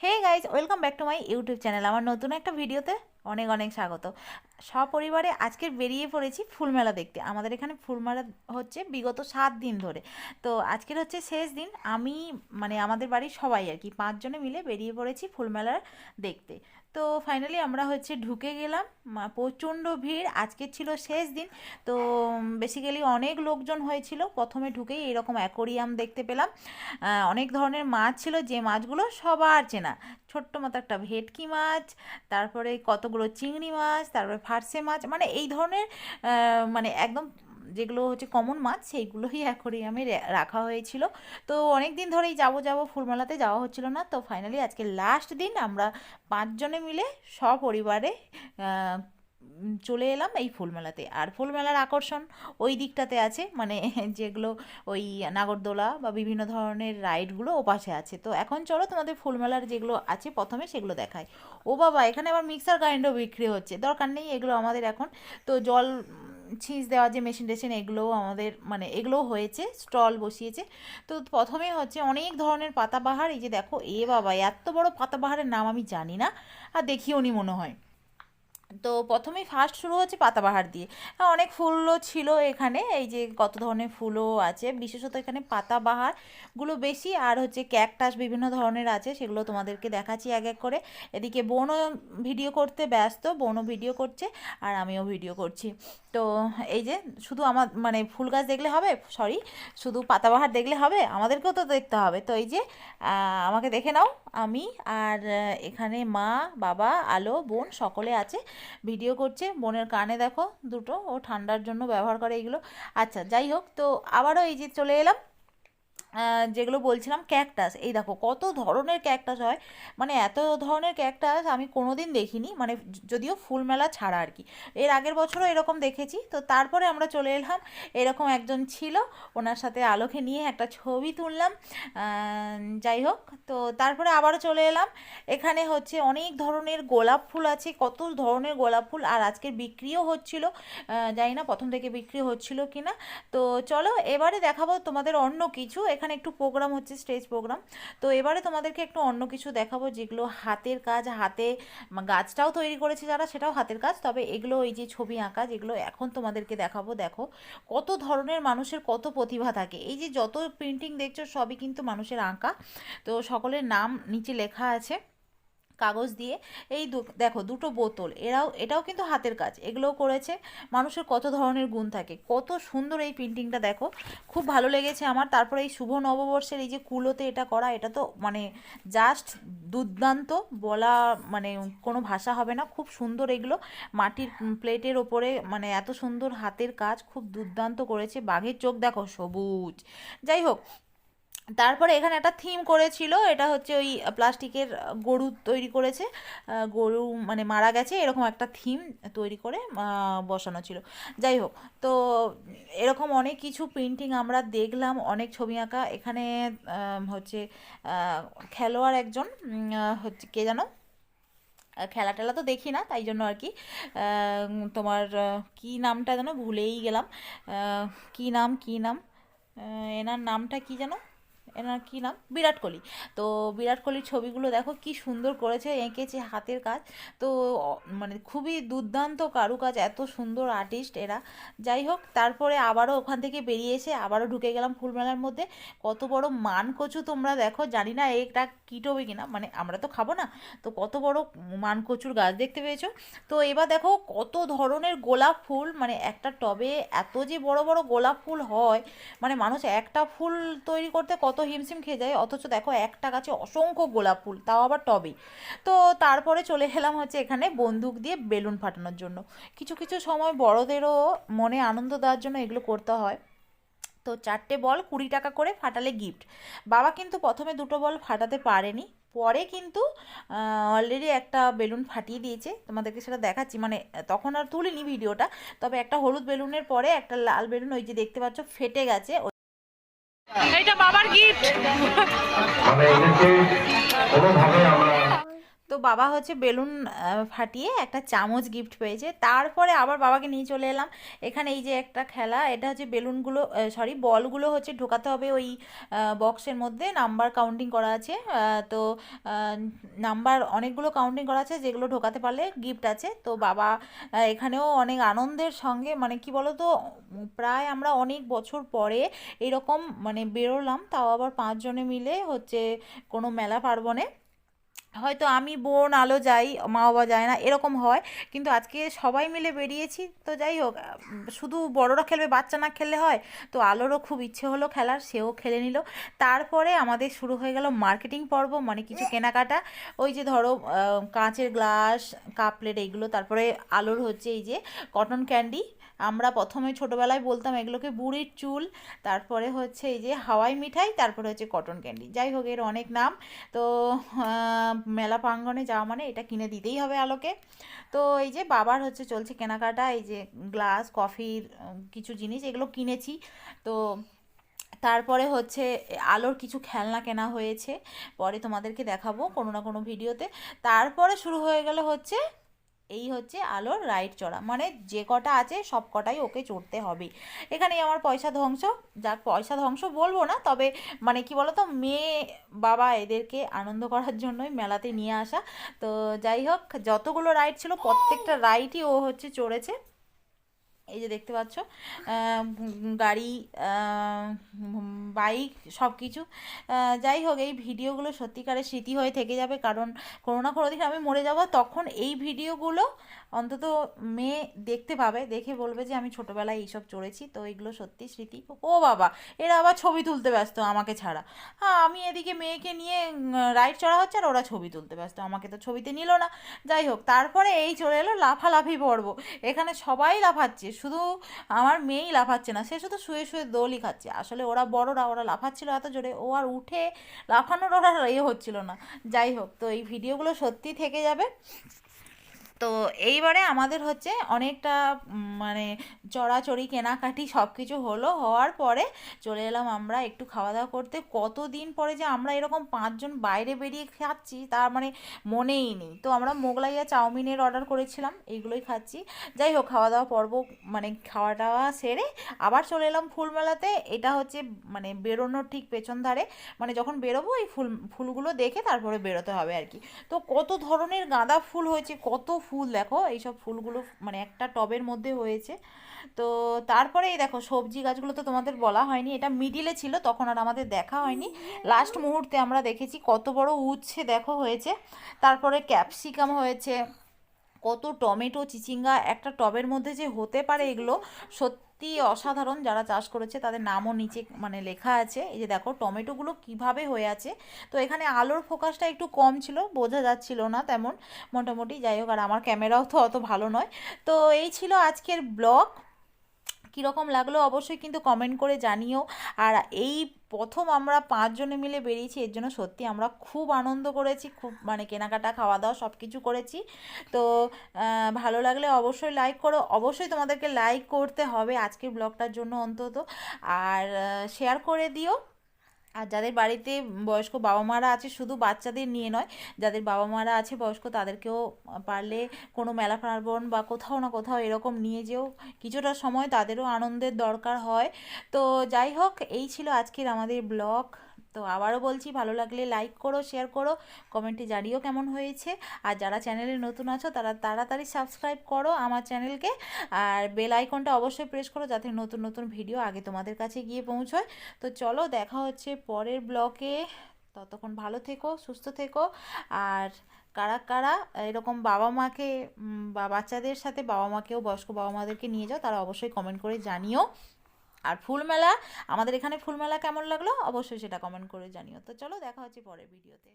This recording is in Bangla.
Hey guys welcome back to my YouTube channel আমার নতুন একটা ভিডিওতে অনেক অনেক স্বাগত। সপরিবারে আজকে বেরিয়ে পড়েছি ফুলমেলা দেখতে। আমাদের এখানে ফুলমেলা হচ্ছে বিগত সাত দিন ধরে। তো আজকের হচ্ছে শেষ দিন। আমি মানে আমাদের বাড়ির সবাই আর কি, পাঁচজনে মিলে বেরিয়ে পড়েছি ফুলমেলা দেখতে। তো ফাইনালি আমরা হচ্ছে ঢুকে গেলাম। প্রচণ্ড ভিড়। আজকে ছিল শেষ দিন। তো বেসিক্যালি অনেক লোকজন হয়েছিল। প্রথমে ঢুকেই এরকম অ্যাকোরিয়াম দেখতে পেলাম। অনেক ধরনের মাছ ছিল। যে মাছগুলো সবার চেনা। ছোট্ট মতো একটা ভেটকি মাছ, তারপরে কতগুলো চিংড়ি মাছ, তারপরে ফার্সে মাছ মানে এই ধরনের মানে একদম যেগুলো হচ্ছে কমন মাছ, সেইগুলোই অ্যাকোরিয়ামে রাখা হয়েছিল। তো অনেক দিন ধরেই যাব যাব ফুলমালাতে যাওয়া হচ্ছিল না। তো ফাইনালি আজকে লাস্ট দিন আমরা পাঁচজনে মিলে সপরিবারে চলে এলাম এই ফুলমেলাতে। আর ফুলমেলার আকর্ষণ ওই দিকটাতে আছে মানে যেগুলো ওই নাগরদোলা বা বিভিন্ন ধরনের রাইডগুলো ও পাশে আছে। তো এখন চলো তোমাদের ফুলমেলার যেগুলো আছে প্রথমে সেগুলো দেখায় ও বাবা, এখানে আবার মিক্সার গ্রাইন্ডার বিক্রি হচ্ছে। দরকার নেই এগুলো আমাদের এখন। তো জল ছিঁচ দেওয়ার যে মেশিন টেশিন, এগুলোও আমাদের মানে এগুলোও হয়েছে, স্টল বসিয়েছে। তো প্রথমে হচ্ছে অনেক ধরনের পাতাবাহার, এই যে দেখো, এ বাবা, এত বড় পাতাবাহারের নাম আমি জানি না। আর দেখিও নি মনে হয়। তো প্রথমেই ফার্স্ট শুরু হচ্ছে পাতাবাহার দিয়ে। হ্যাঁ, অনেক ফুলও ছিল এখানে এই যে কত ধরনের ফুলও আছে বিশেষত এখানে পাতাবাহারগুলো বেশি আর হচ্ছে ক্যাকটাস বিভিন্ন ধরনের আছে সেগুলো তোমাদেরকে দেখাচ্ছি এক এক করে। এদিকে বোনও ভিডিও করতে ব্যস্ত বোনও ভিডিও করছে আর আমিও ভিডিও করছি। তো এই যে শুধু আমার মানে ফুল গাছ দেখলে হবে সরি শুধু পাতাবাহার দেখলে হবে আমাদেরকেও তো দেখতে হবে। তো এই যে আমাকে দেখে নাও আমি আর এখানে মা বাবা আলো বোন সকলে আছে। ভিডিও করছে, বোনের কানে দেখো দুটো, ও ঠান্ডার জন্য ব্যবহার করে এইগুলো। আচ্ছা যাই হোক, তো আবারও এই যে চলে এলাম। যেগুলো বলছিলাম ক্যাকটাস এই দেখো, কত ধরনের ক্যাকটাস হয়। মানে এত ধরনের ক্যাকটাস আমি কোনোদিন দেখিনি। মানে যদিও ফুলমেলা ছাড়া আর কি। এর আগের বছরও এরকম দেখেছি। তো তারপরে আমরা চলে এলাম। এরকম একজন ছিল। ওনার সাথে আলোকে নিয়ে একটা ছবি তুললাম। যাই হোক, তো তারপরে আবারও চলে এলাম। এখানে হচ্ছে অনেক ধরনের গোলাপ ফুল আছে। কত ধরনের গোলাপ ফুল। আর আজকের বিক্রিও হচ্ছিল। জানি না প্রথম থেকে বিক্রি হচ্ছিল কি না তো চলো, এবারে দেখাবো তোমাদের অন্য কিছু। এখানে একটু প্রোগ্রাম হচ্ছে স্টেজ প্রোগ্রাম তো এবারে তোমাদেরকে একটু অন্য কিছু দেখাবো, যেগুলো হাতের কাজ, হাতে গাছটাও তৈরি করেছে যারা, সেটাও হাতের কাজ। তবে এগুলো এই যে ছবি আঁকা, যেগুলো এখন তোমাদেরকে দেখাবো, দেখো কত ধরনের মানুষের কত প্রতিভা থাকে। এই যে যত প্রিন্টিং দেখছ, সবই কিন্তু মানুষের আঁকা। তো সকলের নাম নিচে লেখা আছে। কাগজ দিয়ে এই দেখো দুটো বোতল, এরাও, এটাও কিন্তু হাতের কাজ, এগুলোও করেছে। মানুষের কত ধরনের গুণ থাকে, কত সুন্দর এই পেন্টিংটা দেখো। খুব ভালো লেগেছে আমার, তারপরে এই শুভ নববর্ষের এই যে কুলোতে এটা করা, এটা তো মানে জাস্ট দুর্দান্ত, বলা মানে কোনো ভাষা হবে না, খুব সুন্দর এগুলো। মাটির প্লেটের ওপরে মানে এত সুন্দর হাতের কাজ, খুব দুর্দান্ত করেছে। বাঘের চোখ দেখো সবুজ। যাই হোক তারপরে এখানে একটা থিম করেছিল, এটা হচ্ছে ওই প্লাস্টিকের গরু তৈরি করেছে। গরু মানে মারা গেছে, এরকম একটা থিম তৈরি করে বসানো ছিল। যাই হোক, তো এরকম অনেক কিছু পেন্টিং আমরা দেখলাম, অনেক ছবি আঁকা। এখানে হচ্ছে খেলোয়াড় একজন হচ্ছে, কে জানো? খেলা টেলা তো দেখি না, তাই জন্য আর কি। তোমার কি নামটা যেন ভুলেই গেলাম। কি নাম কি নাম? এনার নামটা কি যেন? এনার কি নাম? বিরাট কোহলি। তো বিরাট কোহলির ছবিগুলো দেখো কি সুন্দর করেছে, এঁকেছে হাতের কাজ। তো মানে খুবই দুর্দান্ত কারুকাজ, এত সুন্দর আর্টিস্ট এরা। যাই হোক, তারপরে আবারও ওখান থেকে বেরিয়ে এসে আবারও ঢুকে গেলাম ফুলমেলার মধ্যে। কত বড় মান কচু তোমরা দেখো, জানি না এটা কিটোবে কিনা মানে আমরা তো খাব না। তো কত বড় মান কচুর গাছ দেখতে পেয়েছ। তো এবার দেখো কত ধরনের গোলাপ ফুল মানে একটা টবে এত যে বড় বড় গোলাপ ফুল হয় মানে মানুষ একটা ফুল তৈরি করতে কত হিমশিম খেয়ে যায়, অথচ দেখো একটা গাছে অসংখ্য গোলাপ ফুল, তাও আবার টবে। তো তারপরে চলে এলাম হচ্ছে এখানে বন্দুক দিয়ে বেলুন ফাটানোর জন্য। কিছু কিছু সময় বড়দেরও মনে আনন্দ দেওয়ার জন্য এগুলো করতে হয়। তো চারটে বল কুড়ি টাকা করে ফাটালে গিফট বাবা কিন্তু প্রথমে দুটো বল ফাটাতে পারেনি, পরে কিন্তু অলরেডি একটা বেলুন ফাটিয়ে দিয়েছে। তোমাদেরকে সেটা দেখাচ্ছি মানে তখন আর তুলিনি ভিডিওটা, তবে একটা হলুদ বেলুনের পরে একটা লাল বেলুন ওই যে দেখতে পাচ্ছ, ফেটে গেছে। এইটা বাবার গিফট মানে এদেরকে কোনোভাবে আমরা তো বাবা হচ্ছে বেলুন ফাটিয়ে একটা চামচ গিফট পেয়েছে। তারপরে আবার বাবাকে নিয়ে চলে এলাম। এখানে এই যে একটা খেলা, এটা হচ্ছে বেলুনগুলো সরি বলগুলো হচ্ছে ঢোকাতে হবে ওই বক্সের মধ্যে। নাম্বার কাউন্টিং করা আছে। তো নাম্বার অনেকগুলো কাউন্টিং করা আছে যেগুলো ঢোকাতে পারলে গিফট আছে। তো বাবা এখানেও অনেক আনন্দের সঙ্গে মানে কি বলো তো প্রায় আমরা অনেক বছর পরে এরকম মানে বেরোলাম। তাও আবার পাঁচজনে মিলে হচ্ছে কোনো মেলা পার্বণে। হয়তো আমি বোন, আলো যাই মা বাবা যায় না, এরকম হয়। কিন্তু আজকে সবাই মিলে বেরিয়েছি, তো যাই হোক শুধু বড়রা খেলবে, বাচ্চা না খেললে হয়। তো আলোরও খুব ইচ্ছে হলো খেলার, সেও খেলে নিল। তারপরে আমাদের শুরু হয়ে গেল মার্কেটিং পর্ব মানে কিছু কেনাকাটা। ওই যে ধরো কাঁচের গ্লাস, কাপ প্লেট, এইগুলো। তারপরে আলোর হচ্ছে এই যে, কটন ক্যান্ডি। আমরা প্রথমে ছোটোবেলায় বলতাম এগুলোকে বুড়ির চুল, তারপরে হচ্ছে এই যে হাওয়াই মিঠাই, তারপরে হচ্ছে কটন ক্যান্ডি। যাই হোক, এর অনেক নাম। তো মেলা প্রাঙ্গণে যাওয়া মানে এটা কিনে দিতেই হবে আলোকে। তো এই যে বাবার হচ্ছে চলছে কেনাকাটা, এই যে গ্লাস, কফির কিছু জিনিস এগুলো কিনেছি। তো তারপরে হচ্ছে আলোর কিছু খেলনা কেনা হয়েছে। পরে তোমাদেরকে দেখাবো কোনো না কোনো ভিডিওতে। তারপরে শুরু হয়ে গেল হচ্ছে এই হচ্ছে আলোর রাইট চড়া। মানে যে কটা আছে সব কটাই ওকে চড়তে হবে। এখানেই আমার পয়সা ধ্বংস। যাক, পয়সা ধ্বংস বলব না, তবে মানে কি বলতো, মেয়ে, বাবা এদেরকে আনন্দ করার জন্যই মেলাতে নিয়ে আসা। তো যাই হোক, যতগুলো রাইড ছিল প্রত্যেকটা রাইডই ও হচ্ছে চড়েছে। যে দেখতে পাচ্ছ গাড়ি বাইক সব কিছু যাই হোক, এই ভিডিওগুলো সত্যিকারের স্মৃতি হয়ে থেকে যাবে, কারণ কোনো না কোনো দিন আমি মরে যাব। তখন এই ভিডিওগুলো অন্তত মেয়ে দেখতে পাবে, দেখে বলবে যে আমি ছোটোবেলায় এইসব চড়েছি। তো এগুলো সত্যি স্মৃতি। ও বাবা, এরা আবার ছবি তুলতে ব্যস্ত আমাকে ছাড়া। হ্যাঁ আমি এদিকে মেয়েকে নিয়ে রাইড চড়া হচ্ছে আর ওরা ছবি তুলতে ব্যস্ত। আমাকে তো ছবিতে নিল না। যাই হোক, তারপরে এই চলে এলো লাফালাফি পর্ব। এখানে সবাই লাফাচ্ছে, শুধু আমার মেয়েই লাফাচ্ছে না, সে শুধু শুয়ে শুয়ে দোলই খাচ্ছে। আসলে ওরা বড়রা, ওরা লাফাচ্ছিল এত জোরে, ও আর উঠে লাফানোর ওরা ইয়ে হচ্ছিল না। যাই হোক, তো এই ভিডিওগুলো সত্যি থেকে যাবে। তো এইবারে আমাদের হচ্ছে অনেকটা মানে চড়াচড়ি, কেনাকাটি সব কিছু হলো, হওয়ার পরে চলে এলাম আমরা একটু খাওয়া দাওয়া করতে। কতদিন পরে যে আমরা এরকম পাঁচজন বাইরে বেরিয়ে খাচ্ছি তার মানে মনেই নেই। তো আমরা মোগলাইয়া চাউমিনের অর্ডার করেছিলাম, এইগুলোই খাচ্ছি। যাই হোক খাওয়া দাওয়া পর্ব মানে খাওয়া দাওয়া সেরে আবার চলে এলাম ফুলমেলাতে। এটা হচ্ছে মানে বেরোনোর ঠিক পেছন ধারে। মানে যখন বেরোবো এই ফুল, ফুলগুলো দেখে তারপরে বেরোতে হবে আর কি। তো কত ধরনের গাঁদা ফুল হয়েছে, কত ফুল দেখো, এইসব ফুলগুলো মানে একটা টবের মধ্যে হয়েছে। তো তারপরে এই দেখো, সবজি গাছগুলো তো তোমাদের বলা হয়নি, এটা মিডিলে ছিল, তখন আর আমাদের দেখা হয়নি। লাস্ট মুহূর্তে আমরা দেখেছি কত বড় উচ্ছে দেখো হয়েছে। তারপরে ক্যাপসিকাম হয়েছে, কত টমেটো, চিচিঙ্গা, একটা টবের মধ্যে যে হতে পারে এগুলো, সত্যি অসাধারণ যারা চাষ করেছে, তাদের নামও নিচে মানে লেখা আছে। এই যে দেখো, টমেটোগুলো কীভাবে হয়ে আছে। তো এখানে আলোর ফোকাসটা একটু কম ছিল, বোঝা যাচ্ছিল না তেমন। মোটামুটি যাই হোক, আর আমার ক্যামেরাও তো অত ভালো নয়। তো এই ছিল আজকের ব্লগ। কীরকম লাগল অবশ্যই কিন্তু কমেন্ট করে জানিও। আর এই প্রথম আমরা পাঁচজনে মিলে বেরিয়েছি, এর জন্য সত্যি আমরা খুব আনন্দ করেছি, খুব মানে কেনাকাটা খাওয়া দাওয়া সব কিছু করেছি। তো ভালো লাগলে অবশ্যই লাইক করো। অবশ্যই তোমাদেরকে লাইক করতে হবে আজকের ব্লগটার জন্য অন্তত। আর শেয়ার করে দিও। আর যাদের বাড়িতে বয়স্ক বাবা মারা আছে, শুধু বাচ্চাদের নিয়ে নয়, যাদের বাবা মারা আছে বয়স্ক, তাদেরকেও পারলে কোনো মেলা পার্বণ বা কোথাও না কোথাও এরকম নিয়ে যেও। কিছুটা সময় তাদেরও আনন্দের দরকার হয়। তো যাই হোক, এই ছিল আজকের আমাদের ব্লগ। তো আবারও বলছি, ভালো লাগলে লাইক করো শেয়ার করো কমেন্টে জানিও কেমন হয়েছে। আর যারা চ্যানেলে নতুন আছো, তারা তাড়াতাড়ি সাবস্ক্রাইব করো আমার চ্যানেলকে আর বেল আইকনটা অবশ্যই প্রেস করো যাতে নতুন নতুন ভিডিও আগে তোমাদের কাছে গিয়ে পৌঁছয়। তো চলো, দেখা হচ্ছে পরের ব্লকে ততক্ষণ ভালো থেকো, সুস্থ থেকো। আর কারা কারা এরকম বাবা মাকে বা বাচ্চাদের সাথে বাবা মাকেও, বয়স্ক বাবা মাদেরকে নিয়ে যাও, তারা অবশ্যই কমেন্ট করে জানিও। আর ফুলমেলা, আমাদের এখানে ফুলমেলা কেমন লাগল? অবশ্যই সেটা কমেন্ট করে জানিও। তো চলো, দেখা হচ্ছে পরের ভিডিওতে